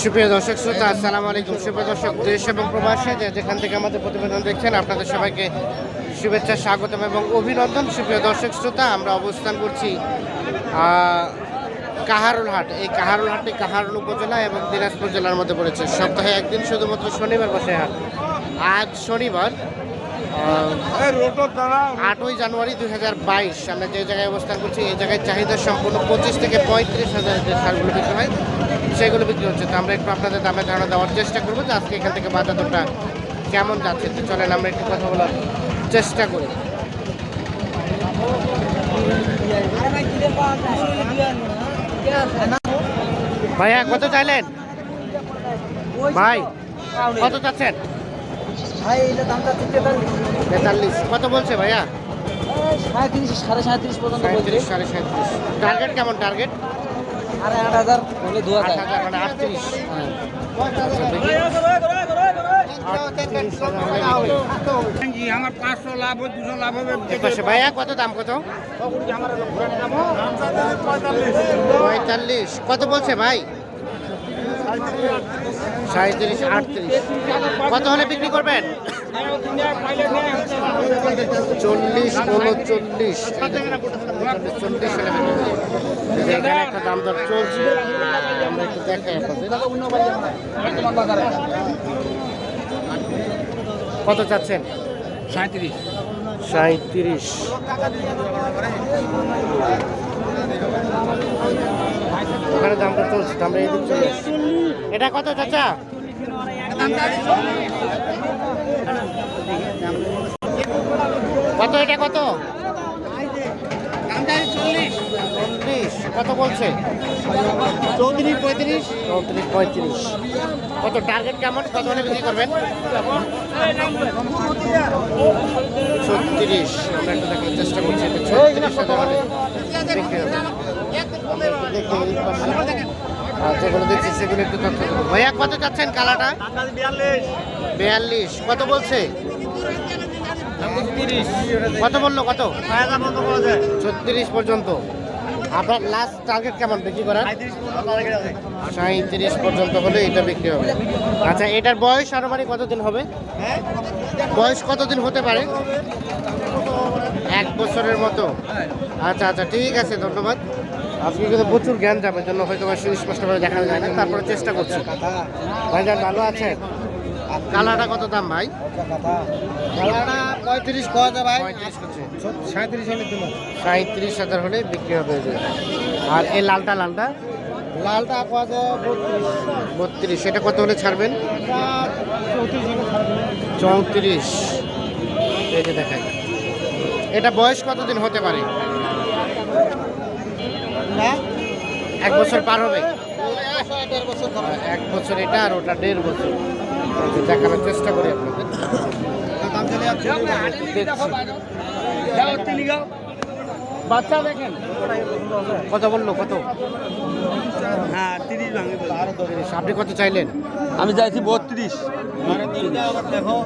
সুপ্রিয় দর্শক শ্রোতা, আসসালামু আলাইকুম। সুপ্রিয় দর্শক, দেশ এবং প্রবাসী যেখান থেকে আমাদের প্রতিবেদন দেখছেন, আপনাদের সবাইকে শুভেচ্ছা, স্বাগতম এবং অভিনন্দন। সুপ্রিয় দর্শক শ্রোতা, আমরা অবস্থান করছি কাহারুল হাট। এই কাহারুল হাটটি কাহারুল উপজেলা এবং দিনাজপুর জেলার মধ্যে পড়েছে। সপ্তাহে একদিন শুধুমাত্র শনিবার বসে হাট। আজ শনিবার আটই জানুয়ারি দুই হাজার বাইশ আমরা যে জায়গায় অবস্থান করছি এই জায়গায় চাহিদা সম্পূর্ণ পঁচিশ থেকে পঁয়ত্রিশ হাজার যে সারগুলো বিক্রি হয় সেগুলো বিক্রি হচ্ছে। তো আমরা একটু আপনাদের দামে ধারণা দেওয়ার চেষ্টা করব যে আজকে এখান থেকে বাজার দরটা কেমন যাচ্ছে। তো চলেন আমরা একটু কথা বলার চেষ্টা করি। ভাইয়া কত চাইলেন? ভাই কত চাচ্ছেন? ভাই এটা তেতাল্লিশ। কত বলছে ভাইয়া? সাঁত্রিশ সাড়ে সাঁত্রিশ পর্যন্ত সাঁত্রিশ সাড়ে সাঁত্রিশ। টার্গেট কেমন টার্গেট আট হাজার দু হাজার। মানে আটত্রিশ। আমার পাঁচশো লাভ হয় দুশো লাভ হবে ভাইয়া কত দাম কত? পঁয়তাল্লিশ। কত বলছে ভাই? সাঁত্রিশ আটত্রিশ। কত হলে বিক্রি করবেন? চল্লিশ উনচল্লিশ চল্লিশ। হলে এখানে একটা দাম দর চলছে। আমরা একটু দেখাই আপনাদের। কত চাচ্ছেন? সাঁত্রিশ সাঁত্রিশ ওখানে দামটা চলছে আমরা এটা কত চাচা? কত এটা কত? চল্লিশ। কত বলছে? চৌত্রিশ পঁয়ত্রিশ। চৌত্রিশ পঁয়ত্রিশ। কত টার্গেট কেমন? কত হলে বিক্রি করবেন? ছত্রিশ। আমরা একটু দেখার চেষ্টা করছি এটা ছত্রিশ যেগুলো দেখছি সেগুলো একটু তথ্য ভাইয়া কত চাচ্ছেন কালাটা বিয়াল্লিশ। কত বলছে? কত বলল কত? ছত্রিশ পর্যন্ত। আপনার লাস্ট টার্গেট কেমন বিক্রি করার? সাঁত্রিশ পর্যন্ত হলে এটা বিক্রি হবে। আচ্ছা এটার বয়স আনুমানিক কতদিন হবে? বয়স কতদিন হতে পারে? এক বছরের মতো। আচ্ছা আচ্ছা ঠিক আছে ধন্যবাদ। আজকে কিন্তু প্রচুর জ্ঞান যাবে জন্য হয়তো সুস্পষ্টভাবে দেখানো যায় না তারপরে চেষ্টা করছি। ভাইজান ভালো আছেন? কালাটা কত দাম ভাই? কালাটা পঁয়ত্রিশ যায় ভাই। সাঁত্রিশ হলে সাঁত্রিশ হাজার হলে বিক্রি হবে আর এই লালটা লালটা? লালটা বত্রিশ। বত্রিশ। সেটা কত হলে ছাড়বেন? চৌত্রিশ এই যে দেখাই। এটা বয়স কতদিন হতে পারে? এক বছর পার হবে। এক বছর এটা আর ওটা দেড় বছর। যে দেখানোর চেষ্টা করি আপনাদের। বাচ্চা দেখেন। কত বলল কত? হ্যাঁ তিরিশ ভাঙে আপনি কত চাইলেন? আমি চাইছি বত্রিশ। দেখো।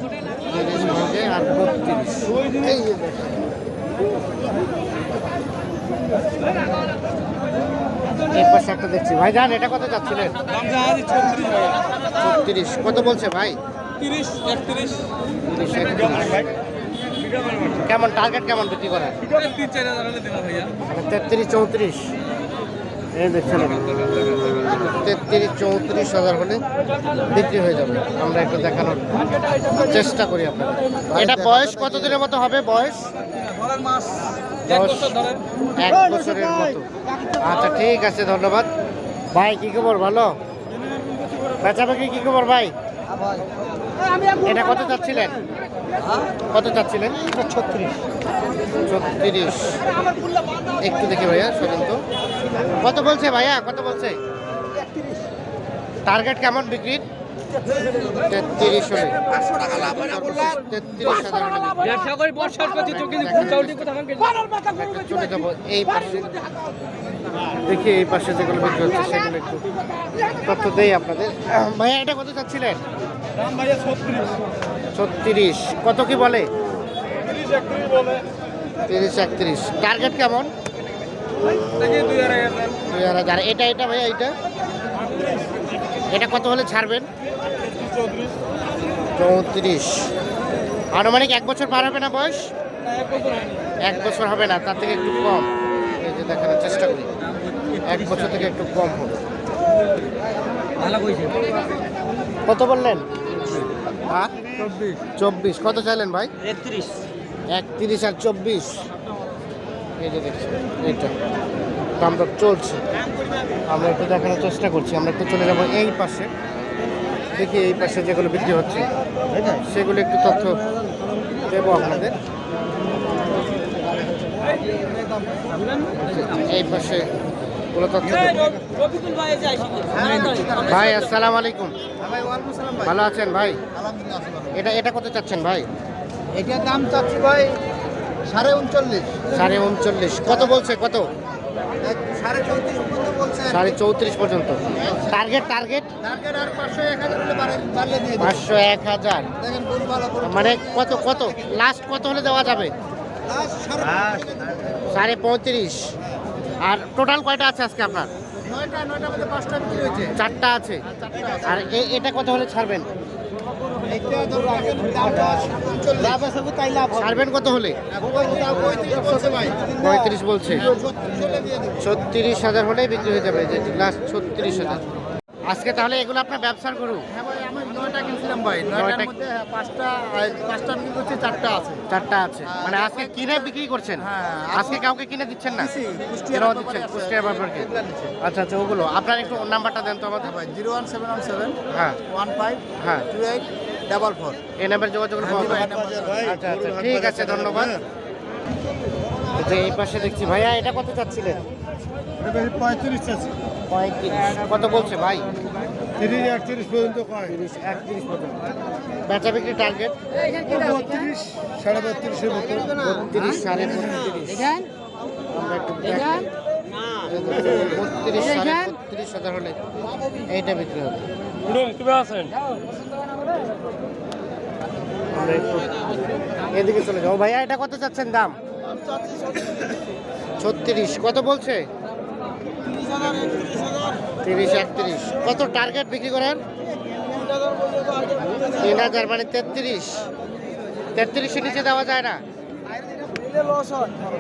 আর বত্রিশ। এই যে পাশে একটা দেখছি। ভাই যান এটা কত চাচ্ছিলেন দাম ছত্রিশ কত বলছে ভাই? তিরিশ একত্রিশ। তিরিশ কেমন টার্গেট কেমন বিক্রি করার? তেত্রিশ চৌত্রিশ। এই দেখছেন। তেত্রিশ চৌত্রিশ হাজার হলে বিক্রি হয়ে যাবে। আমরা একটু দেখানোর চেষ্টা করি আপনাদের। এটা বয়স কত দিনের মতো হবে? বয়স? মাস দশ এক বছরের মতো। আচ্ছা ঠিক আছে ধন্যবাদ। ভাই কি খবর? ভালো? বেচাবেকি কি খবর ভাই? এটা কত চাচ্ছিলেন? কত চাচ্ছিলেন? ছত্রিশ। ছত্রিশ। একটু দেখি ভাইয়া শুনুন তো। কত বলছে ভাইয়া? কত বলছে? টার্গেট কেমন বিক্রির? তেত্রিশ চলে যাব এই পাশে দেখি এই পাশে যেগুলো বিক্রি হচ্ছে সেগুলো একটু তথ্য দেই আপনাদের। ভাইয়া এটা কত চাচ্ছিলেন? ভাইয়া ছত্রিশ। কত কি বলে? তিরিশ একত্রিশ টার্গেট কেমন? দুই আড়াই হাজার। এটা এটা ভাইয়া এটা এটা কত হলে ছাড়বেন? চৌত্রিশ। আনুমানিক এক বছর পার হবে না বয়স? এক বছর হবে না তার থেকে একটু কম। এই যে দেখানোর চেষ্টা করি। এক বছর থেকে একটু কম হবে। কত বললেন? হ্যাঁ? চব্বিশ। চব্বিশ। কত চাইলেন ভাই? একত্রিশ। একত্রিশ আর চব্বিশ। এই যে দেখছি এইটা। দামটা চলছে। আমরা একটু দেখানোর চেষ্টা করছি। আমরা একটু চলে যাব এই পাশে। দেখি এই পাশে যেগুলো বিক্রি হচ্ছে সেগুলো একটু তথ্য দেবো আপনাদের। এই পাশে। ভাই আসসালাম আলাইকুম। ভালো আছেন ভাই? এটা এটা কত চাচ্ছেন ভাই? এটার দাম চাচ্ছি ভাই সাড়ে উনচল্লিশ। সাড়ে উনচল্লিশ। কত বলছে? কত? সাড়ে চৌত্রিশ পর্যন্ত টার্গেট টার্গেট টার্গেট পাঁচশো এক হাজার মানে কত কত? লাস্ট কত হলে দেওয়া যাবে? সাড়ে পঁয়ত্রিশ। আর টোটাল কয়টা আছে আজকে আপনার? নয়টা নয়টার মধ্যে পাঁচটা বিক্রি হয়েছে। চারটা আছে। আর এটা কত হলে ছাড়বেন? ছাড়বেন কত হলে? পঁয়ত্রিশ বলছে। ছত্রিশ হাজার হলেই বিক্রি হয়ে যাবে যে লাস্ট ছত্রিশ হাজার। আজকে তাহলে এগুলো আপনার ব্যবসার গরু? হ্যাঁ ভাই আমি নয়টা কিনছিলাম ভাই। নয়টা- নয়টার মধ্যে হ্যাঁ, পাঁচটা পাঁচটা বিক্রি করছি চারটা আছে। চারটা আছে। মানে আজকে কিনে বিক্রি করছেন? হ্যাঁ, আজকে কাউকে কিনে দিচ্ছেন না? এরাও দিচ্ছেন। ব্যাপারকে। আচ্ছা আচ্ছা ওগুলো। আপনার একটু নাম্বারটা দেন তো আমাদের। ভাই zero one seven one seven হ্যাঁ। ওয়ান ফাইভ হ্যাঁ। Two eight double four. এই নাম্বার যোগাযোগ। আচ্ছা আচ্ছা ঠিক আছে ধন্যবাদ। এই যে এই পাশে দেখছি ভাইয়া এটা কত চাচ্ছিলেন? পঁয়ত্রিশ আছে পঁয়ত্রিশ। কত বলছে ভাই? তিরিশ একত্রিশ পর্যন্ত কয়? তিরিশ একত্রিশ পর্যন্ত। বেচা বিক্রি টার্গেট বত্রিশ সাড়ে বত্রিশের মতো। বত্রিশ সাড়ে বত্রিশ। আমরা একটু বত্রিশ সাড়ে বত্রিশ হাজার হলে এইটা বিক্রি হবে। এদিকে চলে যাব ভাইয়া, এটা কত চাচ্ছেন দাম? ছত্রিশ। কত বলছে? তিরিশ, একত্রিশ। কত টার্গেট বিক্রি করেন? তিন হাজার মানে তেত্রিশ। তেত্রিশের নিচে দেওয়া যায় না?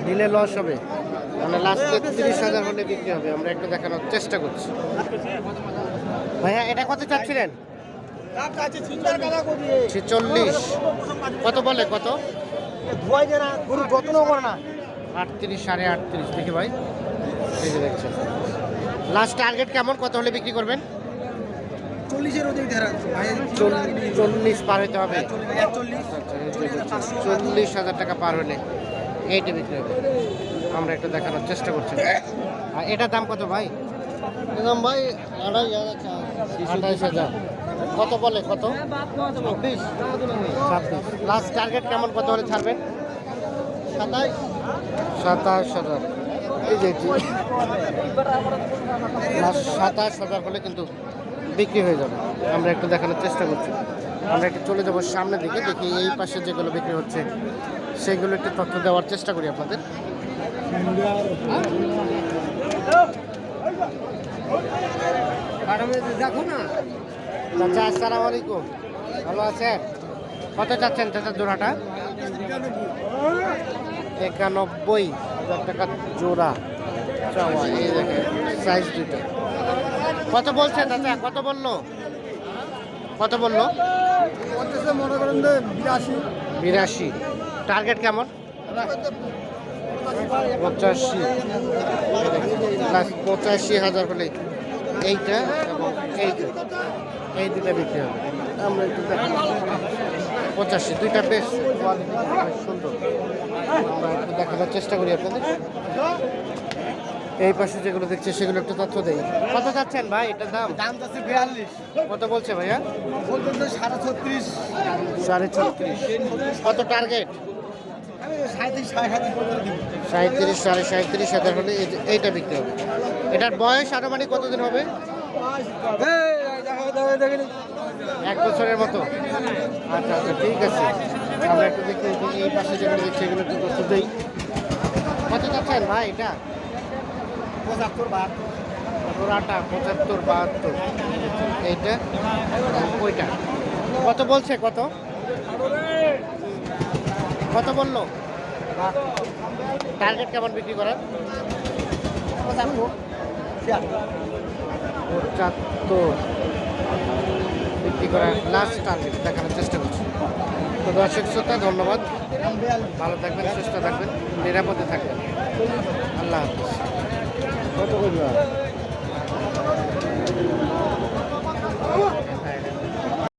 দিলে লস হবে। মানে লাস্ট তেত্রিশ হাজার হলে বিক্রি হবে। আমরা একটু দেখানোর চেষ্টা করছি। ভাইয়া, এটা কত চাচ্ছিলেন? ছেচল্লিশ। কত বলে কত? আটত্রিশ সাড়ে আটত্রিশ। দেখি ভাই। দেখছেন। লাস্ট টার্গেট কেমন? কত হলে বিক্রি করবেন? চল্লিশের অধিক চল্লিশ পার হতে হবে। চল্লিশ হাজার টাকা পার হলে এইটা বিক্রি হবে। আমরা একটু দেখানোর চেষ্টা করছি। আর এটার দাম কত ভাই? একদম ভাই আড়াই হাজার আঠাইশ হাজার। কত বলে কত? ছাব্বিশ। ছাব্বিশ। লাস্ট টার্গেট কেমন কত হলে ছাড়বেন? সাতাশ? সাতাশ হাজার। এই যে সাতাশ হাজার হলে কিন্তু বিক্রি হয়ে যাবে। আমরা একটু দেখানোর চেষ্টা করছি। আমরা একটু চলে যাব সামনের দিকে দেখি এই পাশে যেগুলো বিক্রি হচ্ছে সেগুলো একটু তথ্য দেওয়ার চেষ্টা করি আপনাদের। দেখো না। চাচা আসসালামু আলাইকুম। ভালো আছেন? কত চাচ্ছেন চাচা জোড়াটা? একানব্বই হাজার টাকা জোড়া। এই দেখেন সাইজ দুটো। কত বলছে চাচা? কত বলল? কত বলল? মনে করেন বিরাশি। বিরাশি। টার্গেট কেমন? পঁচাশি। পঁচাশি। হাজার হলে এইটা এবং এইটা এই দুটা বিক্রি হবে। আমরা একটু পঁচাশি দুইটা বেশ কোয়ালিটি বেশ সুন্দর। আমরা একটু দেখানোর চেষ্টা করি আপনাদের। এই পাশে যেগুলো দেখছি সেগুলো একটু তথ্য দেই। কত চাচ্ছেন ভাই? এটার দাম? দাম যাচ্ছে বিয়াল্লিশ। কত বলছে ভাইয়া? পর্যন্ত সাড়ে ছত্রিশ। সাড়ে ছত্রিশ। কত টার্গেট সাঁত্রিশ সাড়ে সাঁত্রিশ হাজার হলে এই এইটা বিক্রি হবে। এটার বয়স আনুমানিক কতদিন হবে? এক বছরের মতো। আচ্ছা আচ্ছা ঠিক আছে। আমরা একটু দেখি এই পাশে যেগুলো দেখছি এগুলো একটু তথ্য দিই। কত চাচ্ছেন ভাই এটা? পঁচাত্তর বাহাত্তর। জোড়াটা পঁচাত্তর বাহাত্তর। এইটা? ওইটা। কত বলছে কত? কত বলল? টার্গেট কেমন বিক্রি করার? পঁচাত্তর। বিক্রি করার লাস্ট টার্গেট দেখানোর চেষ্টা করছি। তো দর্শক শ্রোতা, ধন্যবাদ। ভালো থাকবেন, সুস্থ থাকবেন, নিরাপদে থাকবেন। আল্লাহ হাফিজ। কত করবে